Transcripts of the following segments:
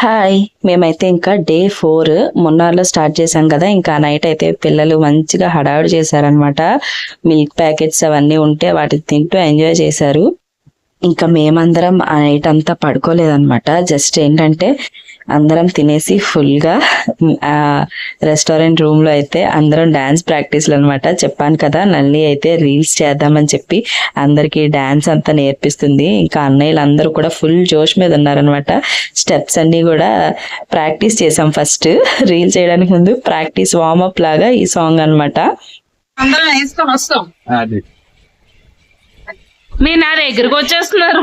Hi మేమైతే ఇంకా day four. మొన్నార్లో start చేసాం కదా ఇంకా నైట్ అయితే పిల్లలు మంచిగా హడావిడి చేశారనమాట మిల్క్ ప్యాకెట్స్ అవన్నీ ఉంటే వాటిని తింటూ ఎంజాయ్ చేశారు. ఇంకా మేమందరం ఆ నైట్ అంతా పడుకోలేదన్నమాట. జస్ట్ ఏంటంటే అందరం తినేసి ఫుల్గా ఆ రెస్టారెంట్ రూమ్లో అయితే అందరం డాన్స్ ప్రాక్టీస్లు అనమాట చెప్పాను కదా నల్లి అయితే రీల్స్ చేద్దామని చెప్పి అందరికి డాన్స్ అంతా నేర్పిస్తుంది. ఇంకా అన్నయ్యలు అందరూ కూడా ఫుల్ జోష్ మీద ఉన్నారనమాట. స్టెప్స్ అన్ని కూడా ప్రాక్టీస్ చేసాం ఫస్ట్. రీల్ చేయడానికి ముందు ప్రాక్టీస్ వార్మప్ లాగా ఈ సాంగ్ అన్నమాట. అందరం వేసుకొని వస్తాం. మీ నా దగ్గరకు వచ్చేస్తున్నారు.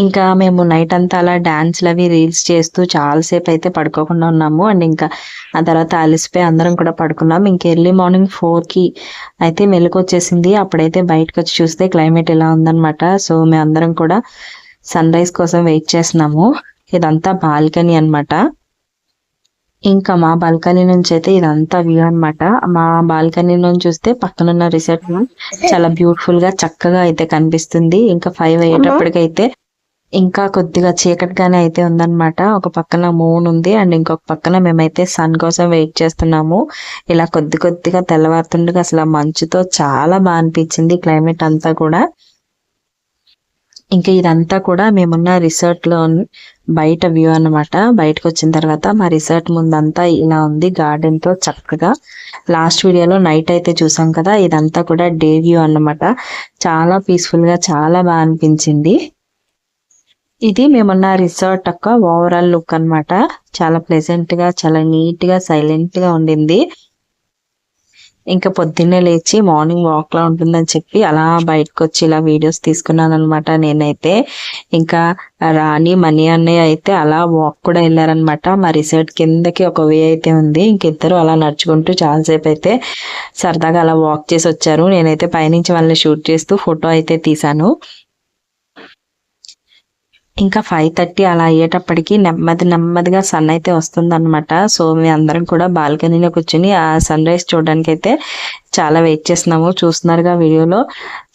ఇంకా మేము నైట్ అంతా అలా డాన్స్లు అవి రీల్స్ చేస్తూ చాలాసేపు అయితే పడుకోకుండా ఉన్నాము. అండ్ ఇంకా ఆ తర్వాత అలసిపోయి అందరం కూడా పడుకున్నాం. ఇంకా ఎర్లీ మార్నింగ్ ఫోర్కి అయితే మెలకు వచ్చేసింది. అప్పుడైతే బయటకు వచ్చి చూస్తే క్లైమేట్ ఇలా ఉందన్నమాట. సో మేము అందరం కూడా సన్ రైజ్ కోసం వెయిట్ చేస్తున్నాము. ఇదంతా బాల్కనీ అన్నమాట. ఇంకా మా బాల్కనీ నుంచి అయితే ఇదంతా వ్యూ అన్నమాట. మా బాల్కనీ నుంచి చూస్తే పక్కనున్న రిసార్ట్ చాలా బ్యూటిఫుల్గా చక్కగా అయితే కనిపిస్తుంది. ఇంకా ఫైవ్ అయ్యేటప్పటికైతే ఇంకా కొద్దిగా చీకటిగానే అయితే ఉందన్నమాట. ఒక పక్కన మూన్ ఉంది అండ్ ఇంకొక పక్కన మేమైతే సన్ కోసం వెయిట్ చేస్తున్నాము. ఇలా కొద్ది కొద్దిగా తెల్లవారుతుండగా అసలు ఆ మంచుతో చాలా బాగా అనిపించింది. క్లైమేట్ అంతా కూడా ఇంకా ఇదంతా కూడా మేమున్న రిసార్ట్లో బయట వ్యూ అనమాట బయటకు వచ్చిన తర్వాత మా రిసార్ట్ ముందంతా ఇలా ఉంది గార్డెన్తో చక్కగా. లాస్ట్ వీడియోలో నైట్ అయితే చూసాం కదా ఇదంతా కూడా డే వ్యూ అన్నమాట. చాలా పీస్ఫుల్గా చాలా బాగా అనిపించింది. ఇది మేమున్న రిసార్ట్ యొక్క ఓవరాల్ లుక్ అన్నమాట. చాలా ప్లెజెంట్గా చాలా నీట్గా సైలెంట్గా ఉండింది. ఇంకా పొద్దున్నే లేచి మార్నింగ్ వాక్లా ఉంటుందని చెప్పి అలా బయటకు వచ్చి ఇలా వీడియోస్ తీసుకున్నాను అనమాట నేనైతే. ఇంకా రాణి మనీ అన్నయ్య అయితే అలా వాక్ కూడా వెళ్ళారనమాట మా రిసార్ట్ కిందకి ఒక వే అయితే ఉంది. ఇంకిద్దరు అలా నడుచుకుంటూ చాలాసేపు అయితే సరదాగా అలా వాక్ చేసి వచ్చారు నేనైతే పైనుంచి వాళ్ళని షూట్ చేస్తూ ఫోటో అయితే తీశాను. ఇంకా ఫైవ్ థర్టీ అలా అయ్యేటప్పటికి నెమ్మది నెమ్మదిగా సన్ అయితే వస్తుంది అనమాట సో మేము అందరం కూడా బాల్కనీలో కూర్చుని ఆ సన్ రైజ్ చూడడానికి అయితే చాలా వెయిట్ చేస్తున్నాము. చూస్తున్నారుగా వీడియోలో.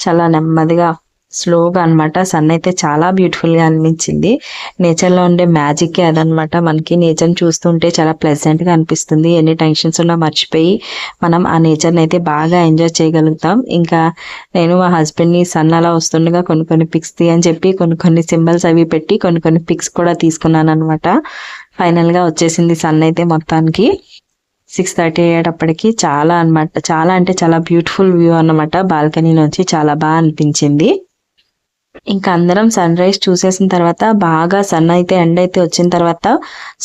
చాలా నెమ్మదిగా స్లోగా అన్నమాట. సన్ అయితే చాలా బ్యూటిఫుల్గా అనిపించింది. నేచర్లో ఉండే మ్యాజిక్ అదనమాట మనకి నేచర్ చూస్తుంటే చాలా ప్లెజెంట్గా అనిపిస్తుంది. ఎన్ని టెన్షన్స్ ఉన్నా మర్చిపోయి మనం ఆ నేచర్ని అయితే బాగా ఎంజాయ్ చేయగలుగుతాం. ఇంకా నేను మా హస్బెండ్ని సన్ అలా వస్తుండగా కొన్ని కొన్ని పిక్స్ అని చెప్పి కొన్ని కొన్ని సింబల్స్ అవి పెట్టి కొన్ని కొన్ని పిక్స్ కూడా తీసుకున్నాను అనమాట ఫైనల్గా వచ్చేసింది సన్ అయితే మొత్తానికి. సిక్స్ థర్టీ అయ్యేటప్పటికి చాలా అన్నమాట. చాలా అంటే చాలా బ్యూటిఫుల్ వ్యూ అనమాట బాల్కనీ నుంచి చాలా బాగా అనిపించింది. ఇంకా అందరం సన్ రైజ్ చూసేసిన తర్వాత బాగా సన్ అయితే ఎండ్ అయితే వచ్చిన తర్వాత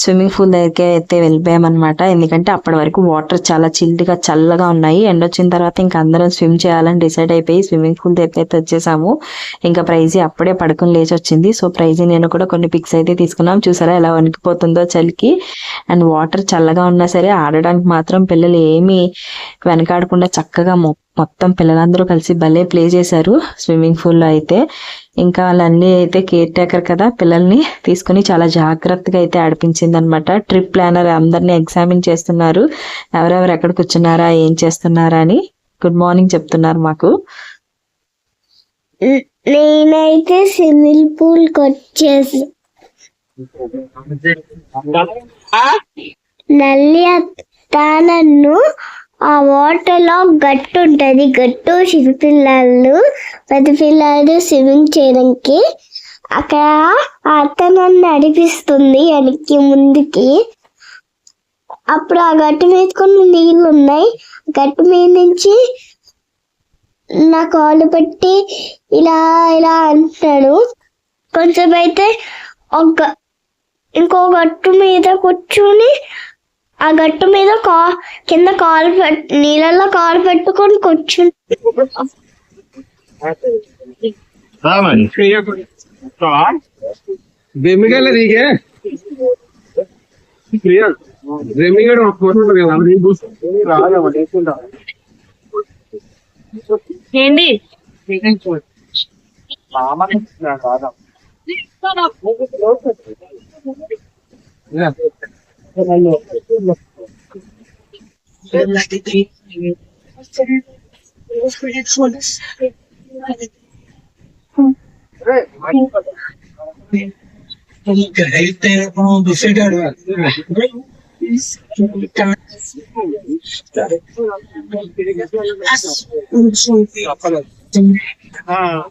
స్విమ్మింగ్ పూల్ దగ్గరికి అయితే వెళ్ళిపోయామన్నమాట. ఎందుకంటే అప్పటి వరకు వాటర్ చాలా చిల్డ్గా చల్లగా ఉన్నాయి. ఎండ్ వచ్చిన తర్వాత ఇంకా అందరం స్విమ్ చేయాలని డిసైడ్ అయిపోయి స్విమ్మింగ్ పూల్ దగ్గరికి అయితే వచ్చేసాము. ఇంకా ప్రైజీ అప్పుడే పడుకుని లేచి వచ్చింది. సో ప్రైజీ నేను కూడా కొన్ని పిక్స్ అయితే తీసుకున్నాం. చూసారా ఎలా వణికిపోతుందో చలికి. అండ్ వాటర్ చల్లగా ఉన్నా సరే ఆడడానికి మాత్రం పిల్లలు ఏమీ వెనకాడకుండా చక్కగా మొత్తం పిల్లలందరూ కలిసి భలే ప్లే చేశారు స్విమ్మింగ్ పూల్లో అయితే. ఇంకా వాళ్ళన్నీ అయితే కేర్ టేకర్ కదా పిల్లల్ని తీసుకుని చాలా జాగ్రత్తగా అయితే ఆడిపించింది అనమాట ట్రిప్ ప్లానర్ అందరినీ ఎగ్జామిన్ చేస్తున్నారు. ఎవరెవరు ఎక్కడ కూర్చున్నారా ఏం చేస్తున్నారా అని గుడ్ మార్నింగ్ చెప్తున్నారు మాకు. నేనైతే స్విమ్మింగ్ పూల్ వచ్చేసి నల్లి అత్త నన్ను ఆ వాటర్లో గట్టు ఉంటుంది. గట్టు చిన్నపిల్లలు పెద్ద పిల్లలు స్విమ్మింగ్ చేయడానికి. అక్కడ అతను నడిపిస్తుంది వెనక్కి ముందుకి. అప్పుడు ఆ గట్టు మీద కొన్ని నీళ్ళు ఉన్నాయి. గట్టు మీద నుంచి నా కాలు పెట్టి ఇలా ఇలా అంటాడు. కొంచెం అయితే ఒక ఇంకో గట్టు మీద కూర్చుని ఆ గట్టు మీద కా కింద కాలు పెట్ నీళ్ళల్లో కాలు పెట్టుకొని కూర్చుని ఏంటి రాదా Ah,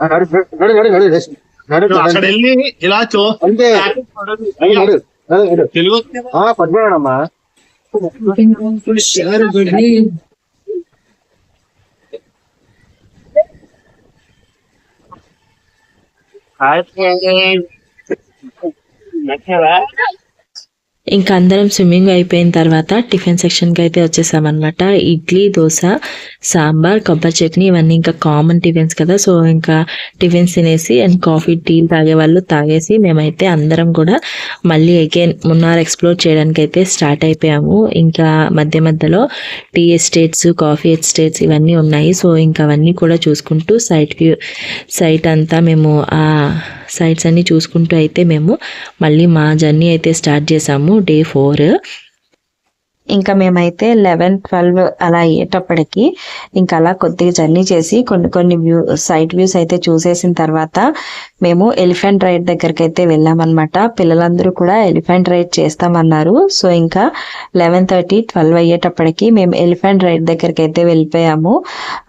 అక్కడ వెళ్ళి ఇలా చూ. అంతే తెలుగు. పట్టుకున్నాడమ్మా ఇంకా అందరం స్విమ్మింగ్ అయిపోయిన తర్వాత టిఫిన్ సెక్షన్కి అయితే వచ్చేసామన్నమాట. ఇడ్లీ దోశ సాంబార్ కొబ్బరి చట్నీ ఇవన్నీ ఇంకా కామన్ టిఫిన్స్ కదా. సో ఇంకా టిఫిన్స్ తినేసి అండ్ కాఫీ టీ తాగే వాళ్ళు తాగేసి మేమైతే అందరం కూడా మళ్ళీ అగైన్ మున్నార్ ఎక్స్ప్లోర్ చేయడానికి అయితే స్టార్ట్ అయిపోయాము. ఇంకా మధ్య మధ్యలో టీ ఎస్టేట్స్ కాఫీ ఎస్టేట్స్ ఇవన్నీ ఉన్నాయి. సో ఇంకా అవన్నీ కూడా చూసుకుంటూ సైట్ వ్యూ సైట్ అంతా మేము సైట్స్ అన్ని చూసుకుంటూ అయితే మేము మళ్ళీ మా జర్నీ అయితే స్టార్ట్ చేసాము డే ఫోర్ ఇంకా మేమైతే లెవెన్ ట్వెల్వ్ అలా అయ్యేటప్పటికి ఇంకా అలా కొద్దిగా జర్నీ చేసి కొన్ని కొన్ని వ్యూ సైట్ వ్యూస్ అయితే చూసేసిన తర్వాత మేము ఎలిఫెంట్ రైడ్ దగ్గరికి అయితే వెళ్ళామన్నమాట. పిల్లలందరూ కూడా ఎలిఫెంట్ రైడ్ చేస్తామన్నారు. సో ఇంకా లెవెన్ థర్టీ ట్వెల్వ్ అయ్యేటప్పటికి మేము ఎలిఫెంట్ రైడ్ దగ్గరికి అయితే వెళ్ళిపోయాము.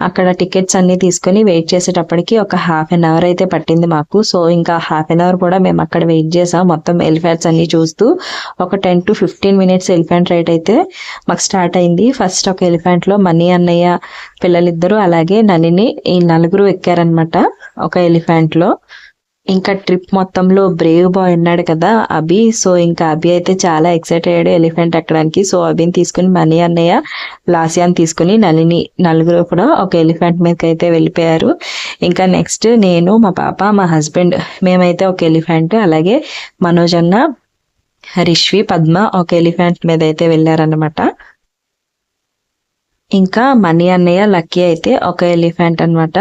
అక్కడ టికెట్స్ అన్ని తీసుకొని వెయిట్ చేసేటప్పటికి ఒక హాఫ్ అన్ అవర్ అయితే పట్టింది మాకు. సో ఇంకా హాఫ్ అన్ అవర్ కూడా మేము అక్కడ వెయిట్ చేసాం. మొత్తం ఎలిఫెంట్స్ అన్ని చూస్తూ ఒక ten to fifteen minutes elephant ride అయితే మాకు స్టార్ట్ అయింది. ఫస్ట్ ఒక ఎలిఫెంట్లో మనీ అన్నయ్య పిల్లలిద్దరూ అలాగే నలిని ఈ నలుగురు ఎక్కారనమాట ఒక ఎలిఫెంట్లో. ఇంకా ట్రిప్ మొత్తంలో బ్రేవ్ బాయ్ ఉన్నాడు కదా అభి. సో ఇంకా అభి అయితే చాలా ఎక్సైట్ అయ్యాడు ఎలిఫెంట్ ఎక్కడానికి. సో అభిని తీసుకుని మనీ అన్నయ్య లాసియాని తీసుకుని నలిని నలుగురు కూడా ఒక ఎలిఫెంట్ మీదకి అయితే వెళ్ళిపోయారు. ఇంకా నెక్స్ట్ నేను మా పాప మా హస్బెండ్ మేమైతే ఒక ఎలిఫెంట్ అలాగే మనోజ్ అన్న రిష్వి పద్మ ఒక ఎలిఫెంట్ మీద అయితే వెళ్ళారనమాట ఇంకా మనీ అన్నయ్య లక్కీ అయితే ఒక ఎలిఫెంట్ అనమాట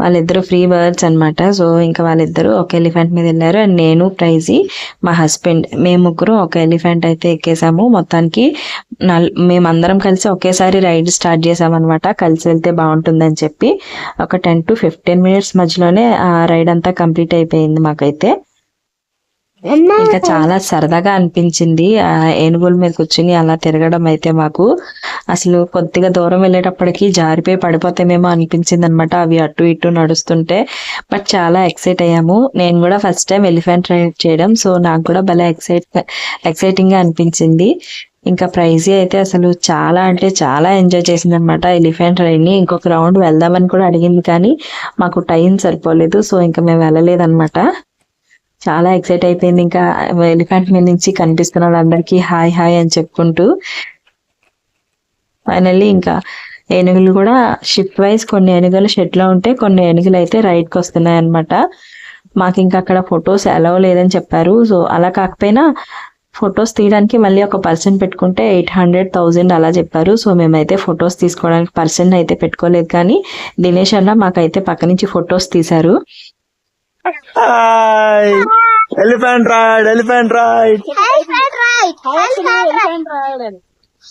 వాళ్ళిద్దరు ఫ్రీ బర్డ్స్ అనమాట సో ఇంకా వాళ్ళిద్దరూ ఒక ఎలిఫెంట్ మీద వెళ్ళారు. అండ్ నేను ప్రైజీ మా హస్బెండ్ మేము ముగ్గురు ఒక ఎలిఫెంట్ అయితే ఎక్కేసాము. మొత్తానికి నల్ మేమందరం కలిసి ఒకేసారి రైడ్ స్టార్ట్ చేసామన్నమాట. కలిసి వెళ్తే బాగుంటుందని చెప్పి. ఒక టెన్ టు ఫిఫ్టీన్ మినిట్స్ మధ్యలోనే ఆ రైడ్ అంతా కంప్లీట్ అయిపోయింది మాకైతే. ఇంకా చాలా సరదాగా అనిపించింది. ఆ ఏనుగుల మీద కూర్చుని అలా తిరగడం అయితే మాకు అసలు కొద్దిగా దూరం వెళ్ళేటప్పటికి జారిపోయి పడిపోతామేమో అనిపించింది అనమాట అవి అటు ఇటు నడుస్తుంటే. బట్ చాలా ఎక్సైట్ అయ్యాము. నేను కూడా ఫస్ట్ టైం ఎలిఫెంట్ రైడ్ చేయడం సో నాకు కూడా భలే ఎక్సైట్ ఎక్సైటింగ్గా అనిపించింది. ఇంకా ప్రైజీ అయితే అసలు చాలా అంటే చాలా ఎంజాయ్ చేసింది అనమాట ఎలిఫెంట్ రైడ్ని ఇంకొక రౌండ్ వెళ్దామని కూడా అడిగింది కానీ మాకు టైం సరిపోలేదు సో ఇంకా మేము వెళ్ళలేదన్నమాట చాలా ఎక్సైట్ అయిపోయింది. ఇంకా ఎలిఫెంట్ మీద నుంచి కనిపిస్తున్న వాళ్ళందరికీ హాయ్ హాయ్ అని చెప్పుకుంటూ ఫైనల్లీ ఇంకా ఏనుగులు కూడా షిప్ వైజ్ కొన్ని ఏనుగులు షెడ్లో ఉంటే కొన్ని ఏనుగులు అయితే రైడ్కి వస్తున్నాయి అనమాట మాకు ఇంకా అక్కడ ఫొటోస్ అలవ్ లేదని చెప్పారు. సో అలా కాకపోయినా ఫొటోస్ తీయడానికి మళ్ళీ ఒక పర్సన్ పెట్టుకుంటే ఎయిట్ హండ్రెడ్ థౌజండ్ అలా చెప్పారు. సో మేమైతే ఫొటోస్ తీసుకోవడానికి పర్సన్ అయితే పెట్టుకోలేదు. కానీ దినేష్ అన్న మాకైతే పక్క నుంచి ఫొటోస్ తీశారు. Hi. Elephant ride, elephant ride. Elephant ride. Elephant ride.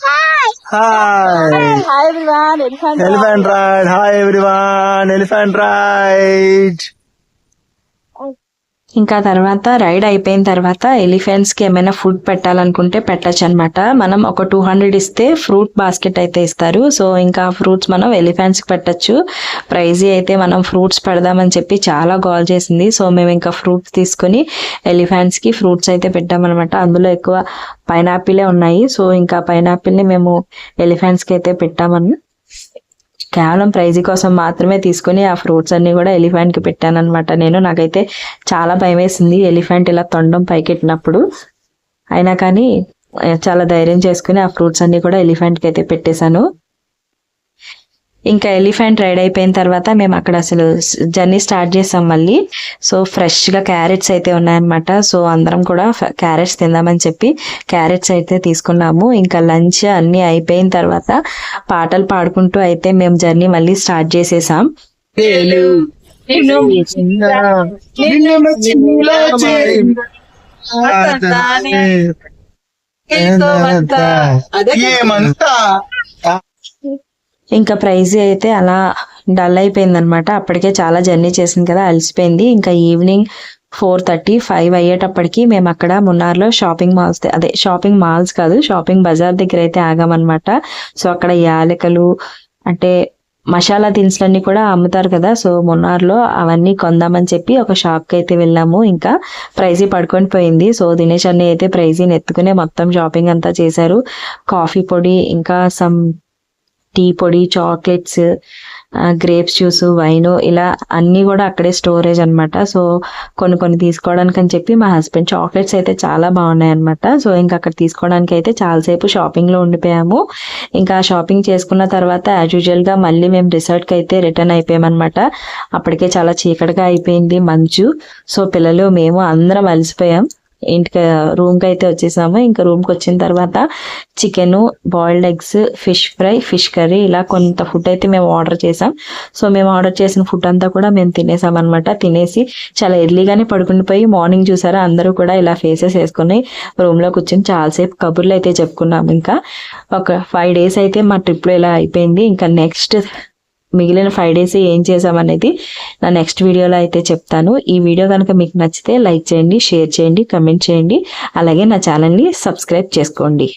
Hi. Hi. Hi everyone. Elephant ride. Hi everyone. Elephant ride. ఇంకా తర్వాత రైడ్ అయిపోయిన తర్వాత ఎలిఫెంట్స్కి ఏమైనా ఫుడ్ పెట్టాలనుకుంటే పెట్టచ్చు అనమాట మనం ఒక టూ హండ్రెడ్ ఇస్తే ఫ్రూట్ బాస్కెట్ అయితే ఇస్తారు. సో ఇంకా ఫ్రూట్స్ మనం ఎలిఫెంట్స్కి పెట్టచ్చు. ప్రైజీ అయితే మనం ఫ్రూట్స్ పెడదామని చెప్పి చాలా గోల్ చేసింది. సో మేము ఇంకా ఫ్రూట్స్ తీసుకుని ఎలిఫెంట్స్కి ఫ్రూట్స్ అయితే పెట్టామన్నమాట అందులో ఎక్కువ పైనాపిలే ఉన్నాయి. సో ఇంకా పైనాపిల్ని మేము ఎలిఫెంట్స్కి అయితే పెట్టామని కేవలం ప్రైజ్ కోసం మాత్రమే తీసుకుని ఆ ఫ్రూట్స్ అన్ని కూడా ఎలిఫెంట్కి పెట్టాను అనమాట నేను నాకైతే చాలా భయం వేసింది ఎలిఫెంట్ ఇలా తొండం పైకెట్టినప్పుడు. అయినా కానీ చాలా ధైర్యం చేసుకుని ఆ ఫ్రూట్స్ అన్ని కూడా ఎలిఫెంట్కి అయితే పెట్టేశాను. ఇంకా ఎలిఫెంట్ రైడ్ అయిపోయిన తర్వాత మేము అక్కడ అసలు జర్నీ స్టార్ట్ చేసాం మళ్ళీ. సో ఫ్రెష్గా క్యారెట్స్ అయితే ఉన్నాయన్నమాట. సో అందరం కూడా క్యారెట్స్ తిందామని చెప్పి క్యారెట్స్ అయితే తీసుకున్నాము. ఇంకా లంచ్ అన్నీ అయిపోయిన తర్వాత పాటలు పాడుకుంటూ అయితే మేము జర్నీ మళ్ళీ స్టార్ట్ చేసేసాం. ఏమంతా ఇంకా ప్రైజ్ అయితే అలా డల్ అయిపోయింది అనమాట అప్పటికే చాలా జర్నీ చేసింది కదా అలసిపోయింది. ఇంకా ఈవినింగ్ ఫోర్ థర్టీ ఫైవ్ అయ్యేటప్పటికి మేము అక్కడ మున్నార్లో షాపింగ్ మాల్స్ అదే షాపింగ్ మాల్స్ కాదు షాపింగ్ బజార్ దగ్గర అయితే ఆగామన్నమాట సో అక్కడ యాలకలు అంటే మసాలా దినుసులన్నీ కూడా అమ్ముతారు కదా సో మున్నార్లో అవన్నీ కొందామని చెప్పి ఒక షాప్కి అయితే వెళ్ళాము. ఇంకా ప్రైజీ పడుకొని పోయింది. సో దినేష్ అన్నయ్య అయితే ప్రైజీని ఎత్తుకునే మొత్తం షాపింగ్ అంతా చేశారు. కాఫీ పొడి ఇంకా సమ్ టీ పొడి చాక్లెట్స్ గ్రేప్స్ జ్యూస్ వైన్ ఇలా అన్నీ కూడా అక్కడే స్టోరేజ్ అనమాట సో కొన్ని కొన్ని తీసుకోవడానికి అని చెప్పి మా హస్బెండ్ చాక్లెట్స్ అయితే చాలా బాగున్నాయి అనమాట సో ఇంకా అక్కడ తీసుకోవడానికి అయితే చాలాసేపు షాపింగ్లో ఉండిపోయాము. ఇంకా షాపింగ్ చేసుకున్న తర్వాత యాజ్ యూజువల్గా మళ్ళీ మేము రిసార్ట్కి అయితే రిటర్న్ అయిపోయామన్నమాట. అప్పటికే చాలా చీకటిగా అయిపోయింది మంచు. సో పిల్లలు మేము అందరం అలసిపోయాం. ఇంటికి రూమ్కి అయితే వచ్చేసాము. ఇంకా రూమ్కి వచ్చిన తర్వాత chicken boiled eggs fish fry fish curry ఇలా కొంత ఫుడ్ అయితే మేము ఆర్డర్ చేసాం. సో మేము ఆర్డర్ చేసిన ఫుడ్ అంతా కూడా మేము తినేసాం అనమాట తినేసి చాలా ఎర్లీగానే పడుకునిపోయి మార్నింగ్ చూసారా అందరూ కూడా ఇలా ఫేసెస్ వేసుకొని రూమ్లో కూర్చొని చాలాసేపు కబుర్లు అయితే చెప్పుకున్నాం. ఇంకా ఒక ఫైవ్ డేస్ అయితే మా ట్రిప్లో ఇలా అయిపోయింది. ఇంకా నెక్స్ట్ మిగిలిన ఫైవ్ డేస్ ఏం చేసామనేది నా నెక్స్ట్ వీడియోలో అయితే చెప్తాను. ఈ వీడియో కనుక మీకు నచ్చితే లైక్ చేయండి షేర్ చేయండి కమెంట్ చేయండి. అలాగే నా ఛానల్ని సబ్స్క్రైబ్ చేసుకోండి.